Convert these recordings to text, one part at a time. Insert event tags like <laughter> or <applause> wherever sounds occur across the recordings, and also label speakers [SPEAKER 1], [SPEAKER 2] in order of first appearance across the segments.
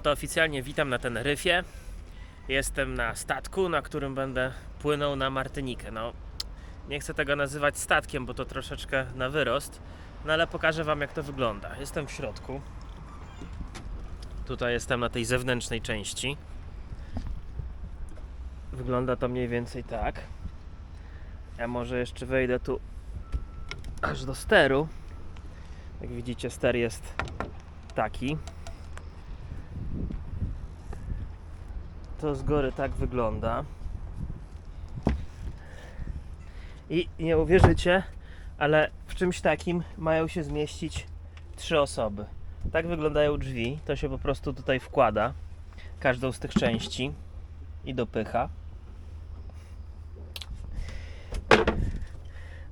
[SPEAKER 1] to oficjalnie witam na Teneryfie. Jestem na statku, na którym będę płynął na Martynikę. No, nie chcę tego nazywać statkiem, bo to troszeczkę na wyrost, no ale pokażę Wam jak to wygląda. Jestem w środku. Tutaj jestem na tej zewnętrznej części. Wygląda to mniej więcej tak. Ja może jeszcze wejdę tu aż do steru. Jak widzicie, ster jest taki. To z góry tak wygląda. I nie uwierzycie, ale w czymś takim mają się zmieścić trzy osoby. Tak wyglądają drzwi. To się po prostu tutaj wkłada. Każdą z tych części i dopycha.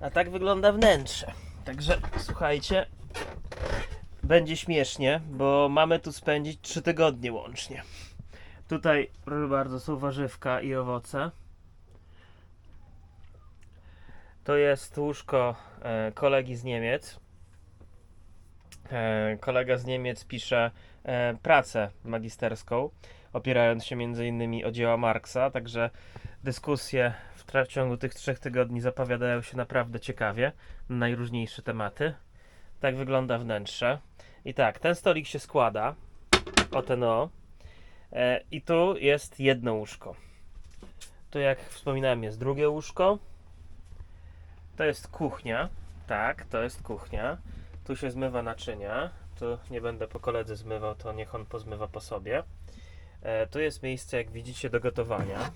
[SPEAKER 1] A tak wygląda wnętrze. Także słuchajcie, będzie śmiesznie, bo mamy tu spędzić 3 tygodnie łącznie. Tutaj, proszę bardzo, są warzywka i owoce. To jest łóżko e, kolegi z Niemiec. E, kolega z Niemiec pisze e, pracę magisterską, opierając się m.in. o dzieła Marksa, także dyskusje w, ciągu tych trzech tygodni zapowiadają się naprawdę ciekawie na najróżniejsze tematy. Tak wygląda wnętrze. I tak, ten stolik się składa. O ten o. E, I tu jest jedno łóżko. Tu, jak wspominałem, jest drugie łóżko. To jest kuchnia. Tak, to jest kuchnia. Tu się zmywa naczynia. Tu nie będę po koledze zmywał, to niech on pozmywa po sobie. E, tu jest miejsce, jak widzicie, do gotowania.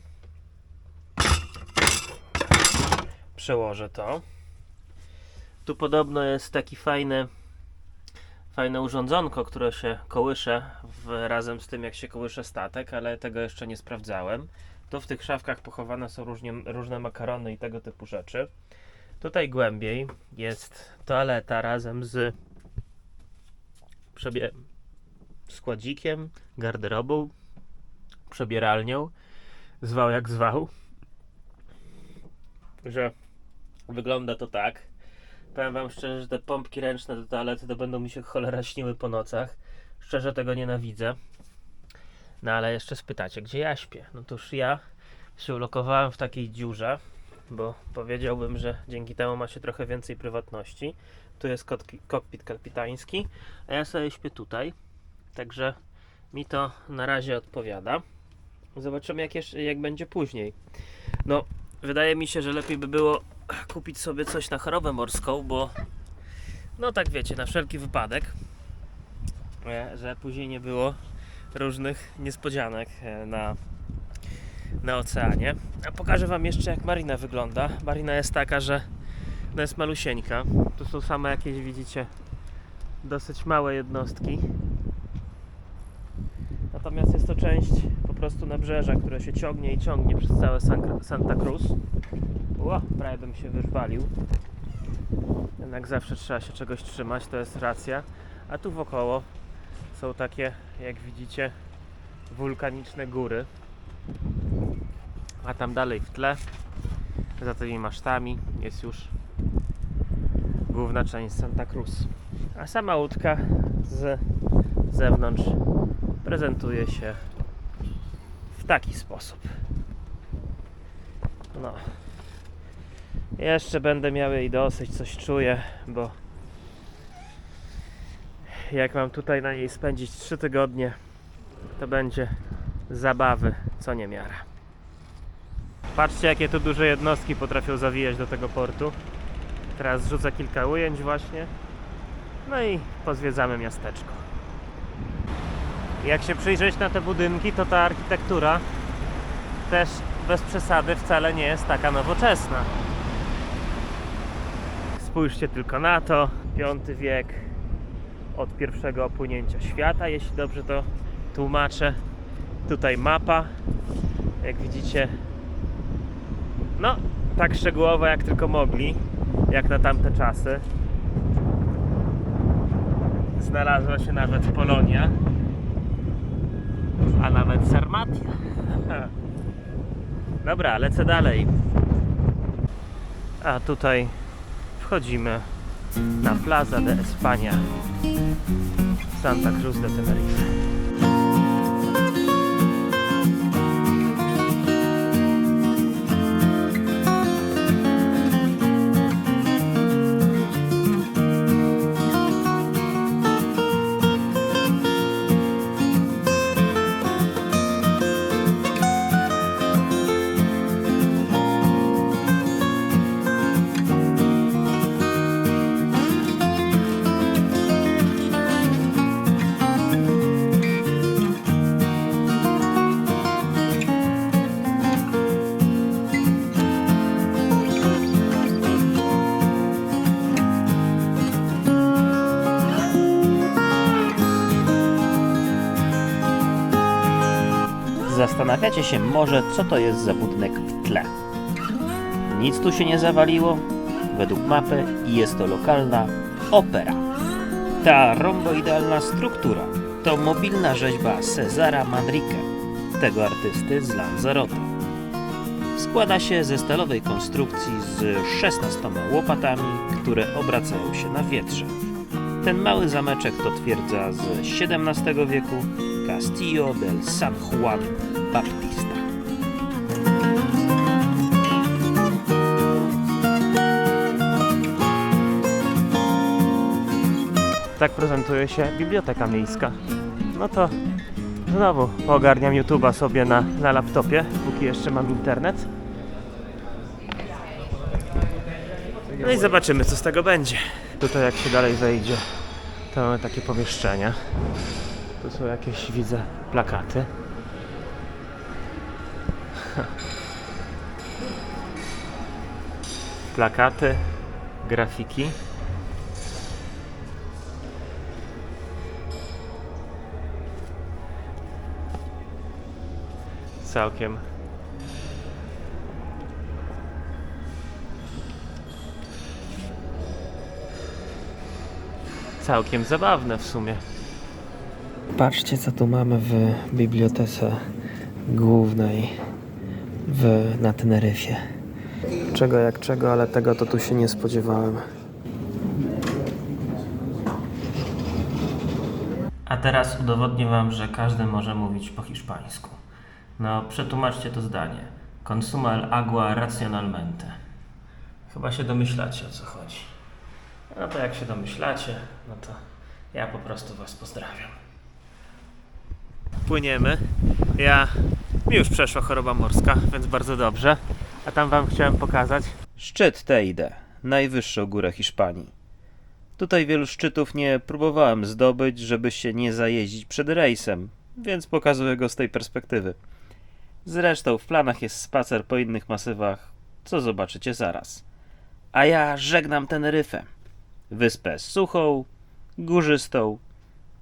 [SPEAKER 1] Przełożę to. Tu podobno jest taki fajny fajne urządzonko, które się kołysze w, razem z tym, jak się kołysze statek, ale tego jeszcze nie sprawdzałem. Tu w tych szafkach pochowane są różnie, różne makarony i tego typu rzeczy. Tutaj głębiej jest toaleta razem z przebie- składzikiem, garderobą, przebieralnią. Zwał jak zwał. Że wygląda to tak. Powiem wam szczerze, że te pompki ręczne do toalety to będą mi się cholera śniły po nocach. Szczerze tego nienawidzę. No ale jeszcze spytacie, gdzie ja śpię? No toż ja się ulokowałem w takiej dziurze, bo powiedziałbym, że dzięki temu ma się trochę więcej prywatności. Tu jest kokpit kapitański, a ja sobie śpię tutaj. Także mi to na razie odpowiada. Zobaczymy jak, jeszcze, jak będzie później. No, wydaje mi się, że lepiej by było kupić sobie coś na chorobę morską, bo no tak wiecie, na wszelki wypadek, e, że później nie było różnych niespodzianek e, na, na oceanie. A pokażę Wam jeszcze jak marina wygląda. Marina jest taka, że no jest malusieńka. Tu są same jakieś, widzicie, dosyć małe jednostki. Natomiast jest to część po prostu nabrzeża, które się ciągnie i ciągnie przez całe San- Santa Cruz. Ło, prawie bym się wyżwalił. Jednak zawsze trzeba się czegoś trzymać, to jest racja. A tu wokoło są takie, jak widzicie, wulkaniczne góry. A tam dalej w tle, za tymi masztami, jest już główna część Santa Cruz. A sama łódka z zewnątrz prezentuje się w taki sposób. No. Jeszcze będę miał jej dosyć, coś czuję, bo jak mam tutaj na niej spędzić 3 tygodnie, to będzie zabawy co niemiara. Patrzcie, jakie tu duże jednostki potrafią zawijać do tego portu. Teraz rzucę kilka ujęć właśnie. No i pozwiedzamy miasteczko. Jak się przyjrzeć na te budynki, to ta architektura też bez przesady wcale nie jest taka nowoczesna. Spójrzcie tylko na to. V wiek od pierwszego opłynięcia świata, jeśli dobrze to tłumaczę. Tutaj mapa. Jak widzicie, no tak szczegółowo jak tylko mogli, jak na tamte czasy. Znalazła się nawet Polonia, a nawet Sarmatia. <laughs> Dobra, lecę dalej. A tutaj wchodzimy na Plaza de España Santa Cruz de Tenerife.
[SPEAKER 2] Zastanawiacie się może, co to jest za budynek w tle. Nic tu się nie zawaliło. Według mapy jest to lokalna opera. Ta romboidalna struktura to mobilna rzeźba Cezara Manrique, tego artysty z Lanzarote. Składa się ze stalowej konstrukcji z 16 łopatami, które obracają się na wietrze. Ten mały zameczek to twierdza z XVII wieku Castillo del San Juan Baptista.
[SPEAKER 1] Tak prezentuje się biblioteka miejska. No to znowu poogarniam YouTube'a sobie na, na laptopie, póki jeszcze mam internet. No i zobaczymy, co z tego będzie. Tutaj jak się dalej wejdzie, to mamy takie pomieszczenia. Tu są jakieś, widzę, plakaty. Plakaty, grafiki. Całkiem. Całkiem zabawne w sumie. Patrzcie, co tu mamy w bibliotece głównej w, na Teneryfie. Czego jak czego, ale tego to tu się nie spodziewałem. A teraz udowodnię Wam, że każdy może mówić po hiszpańsku. No, przetłumaczcie to zdanie. Consuma el agua racionalmente. Chyba się domyślacie o co chodzi. No to jak się domyślacie, no to ja po prostu Was pozdrawiam. Płyniemy. Ja. Mi już przeszła choroba morska, więc bardzo dobrze. A tam Wam chciałem pokazać.
[SPEAKER 2] Szczyt Teide, najwyższą górę Hiszpanii. Tutaj wielu szczytów nie próbowałem zdobyć, żeby się nie zajeździć przed rejsem, więc pokazuję go z tej perspektywy. Zresztą w planach jest spacer po innych masywach, co zobaczycie zaraz. A ja żegnam Teneryfę. Wyspę suchą, górzystą,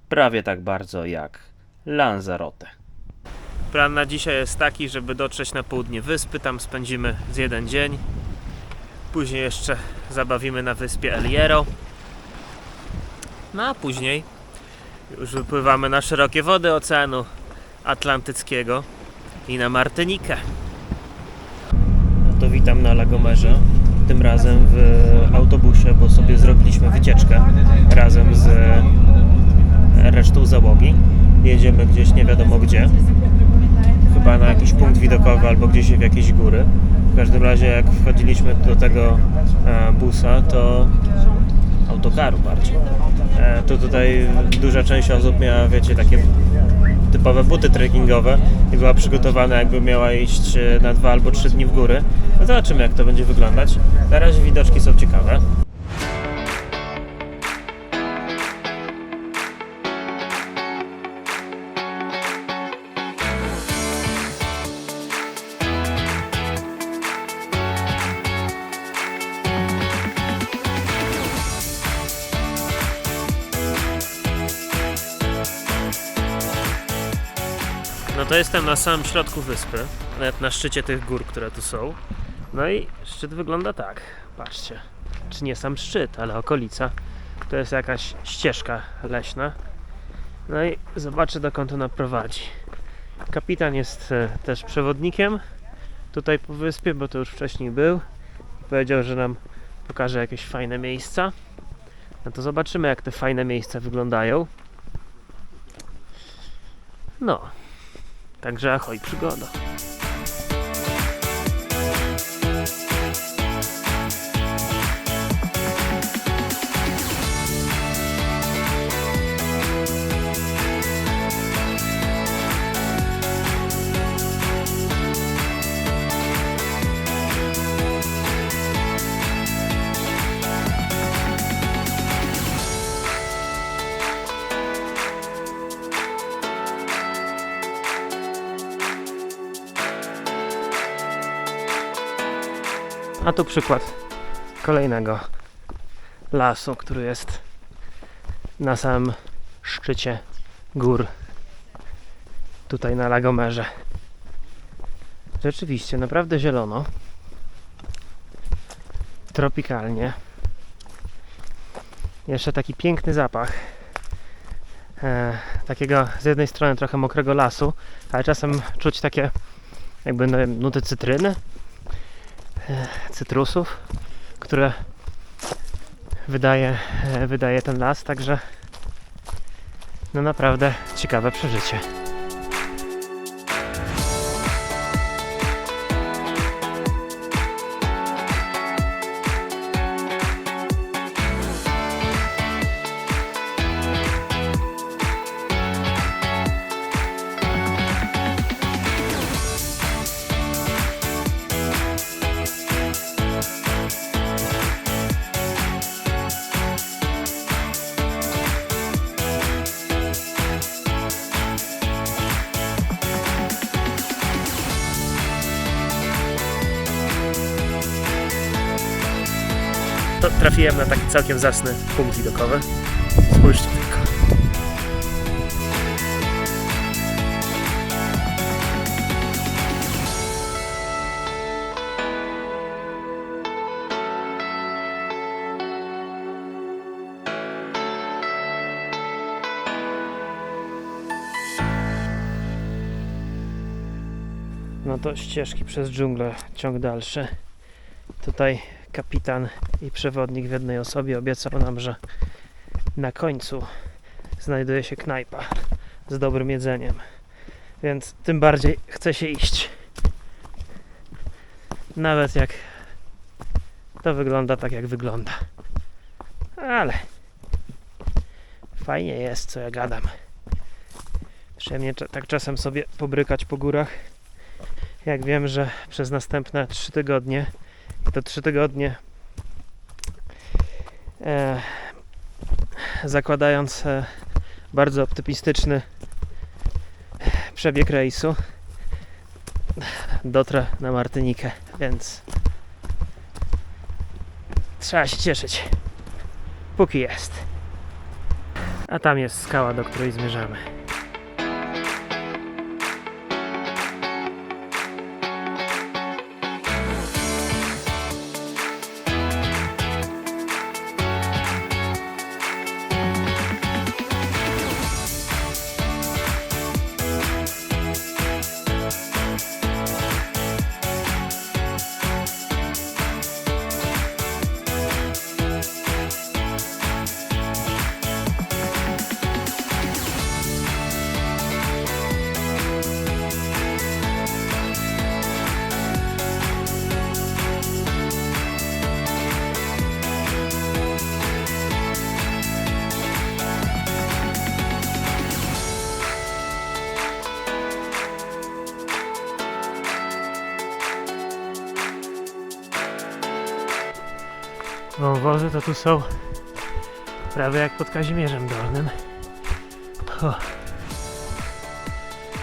[SPEAKER 2] prawie tak bardzo jak Lanzarote.
[SPEAKER 1] Plan na dzisiaj jest taki, żeby dotrzeć na południe wyspy. Tam spędzimy z jeden dzień. Później jeszcze zabawimy na wyspie El Hierro. No a później już wypływamy na szerokie wody Oceanu Atlantyckiego i na Martynikę. No to witam na Lagomerze. Tym razem w autobusie, bo sobie zrobiliśmy wycieczkę razem z resztą załogi. Jedziemy gdzieś nie wiadomo gdzie chyba na jakiś punkt widokowy albo gdzieś w jakieś góry. W każdym razie jak wchodziliśmy do tego e, busa, to autokaru bardziej, e, to tutaj duża część osób miała, wiecie, takie typowe buty trekkingowe i była przygotowana jakby miała iść e, na dwa albo trzy dni w góry. No zobaczymy jak to będzie wyglądać. Na razie widoczki są ciekawe. To jestem na samym środku wyspy, nawet na szczycie tych gór, które tu są. No i szczyt wygląda tak, patrzcie. Czy nie sam szczyt, ale okolica. To jest jakaś ścieżka leśna. No i zobaczę dokąd ona prowadzi. Kapitan jest e, też przewodnikiem tutaj po wyspie, bo to już wcześniej był. Powiedział, że nam pokaże jakieś fajne miejsca. No to zobaczymy jak te fajne miejsca wyglądają. No, Także ahoj, przygoda. A tu przykład kolejnego lasu, który jest na samym szczycie gór tutaj na Lagomerze. Rzeczywiście, naprawdę zielono. Tropikalnie. Jeszcze taki piękny zapach. E, takiego z jednej strony trochę mokrego lasu, ale czasem czuć takie jakby no, nuty cytryny, cytrusów, które wydaje, e, wydaje ten las, także no naprawdę ciekawe przeżycie. Trafiłem na taki całkiem zasny punkt widokowy. Spójrzcie tylko. No to ścieżki przez dżunglę, ciąg dalszy. Tutaj kapitan i przewodnik w jednej osobie obiecał nam, że na końcu znajduje się knajpa z dobrym jedzeniem. Więc tym bardziej chce się iść. Nawet jak to wygląda tak, jak wygląda. Ale fajnie jest, co ja gadam. Przyjemnie tak czasem sobie pobrykać po górach. Jak wiem, że przez następne 3 tygodnie to trzy tygodnie e, zakładając e, bardzo optymistyczny przebieg rejsu dotrę na Martynikę, więc trzeba się cieszyć. Póki jest. A tam jest skała, do której zmierzamy Wąwozy to tu są prawie jak pod Kazimierzem Dolnym. O.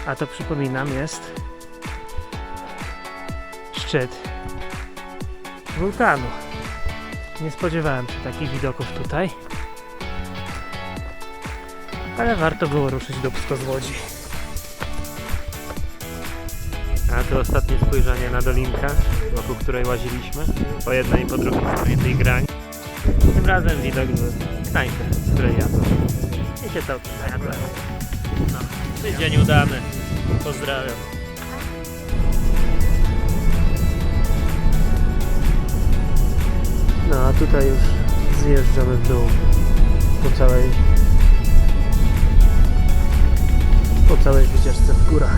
[SPEAKER 1] A to przypominam jest szczyt wulkanu. Nie spodziewałem się takich widoków tutaj. Ale warto było ruszyć dubsko z Łodzi. A tu ostatnie spojrzenie na dolinkę, wokół której łaziliśmy. Po jednej i po drugiej stronie tej grani. Razem widok z knajpy, z której jadłem. I się całkiem najadłem. No, tydzień udany. Pozdrawiam. No a tutaj już zjeżdżamy w dół po całej po całej wycieczce w górach.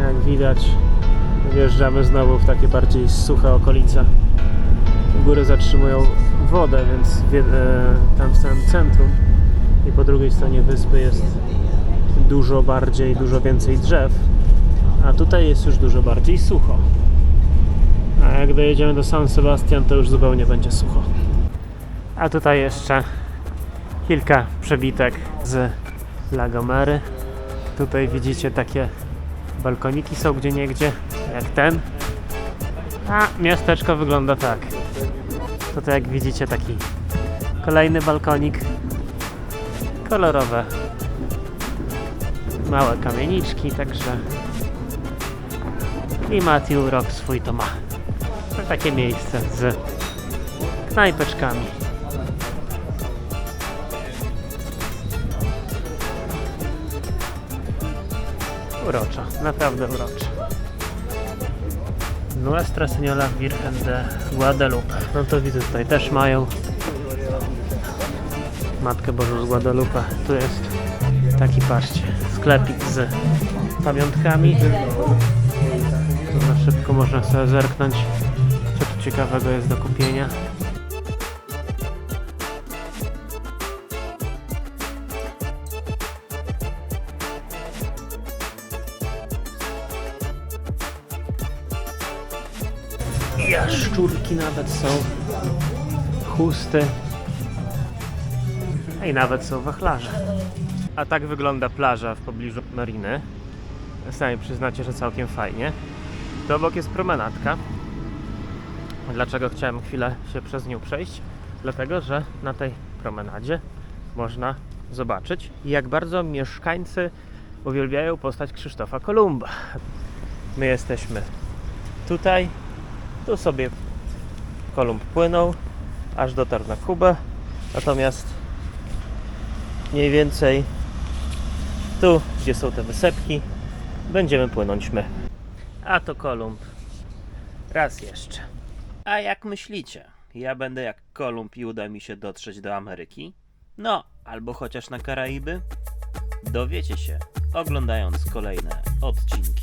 [SPEAKER 1] Jak widać wjeżdżamy znowu w takie bardziej suche okolice. Góry zatrzymują wodę, więc wie- e, tam w samym centrum i po drugiej stronie wyspy jest dużo bardziej, dużo więcej drzew, a tutaj jest już dużo bardziej sucho. A jak dojedziemy do San Sebastian, to już zupełnie będzie sucho. A tutaj jeszcze kilka przebitek z Lagomery. Tutaj widzicie takie balkoniki są gdzie niegdzie, jak ten. A miasteczko wygląda tak. Tutaj jak widzicie taki kolejny balkonik. Kolorowe małe kamieniczki, także Klimat i urok swój to ma. To takie miejsce z knajpeczkami. Urocza, naprawdę urocza. Nuestra Senora Virgen de Guadalupe. No to widzę tutaj też mają Matkę Bożą z Guadalupe. Tu jest taki, patrzcie, sklepik z pamiątkami. Tu na szybko można sobie zerknąć, co tu ciekawego jest do kupienia. Jaszczurki nawet są, chusty, i nawet są wachlarze. A tak wygląda plaża w pobliżu mariny. Sami przyznacie, że całkiem fajnie. To obok jest promenadka. Dlaczego chciałem chwilę się przez nią przejść? Dlatego, że na tej promenadzie można zobaczyć, jak bardzo mieszkańcy uwielbiają postać Krzysztofa Kolumba. My jesteśmy tutaj, tu sobie Kolumb płynął, aż dotarł na Kubę, natomiast mniej więcej tu, gdzie są te wysepki, będziemy płynąć my. A to Kolumb. Raz jeszcze.
[SPEAKER 2] A jak myślicie? Ja będę jak Kolumb i uda mi się dotrzeć do Ameryki? No, albo chociaż na Karaiby? Dowiecie się, oglądając kolejne odcinki.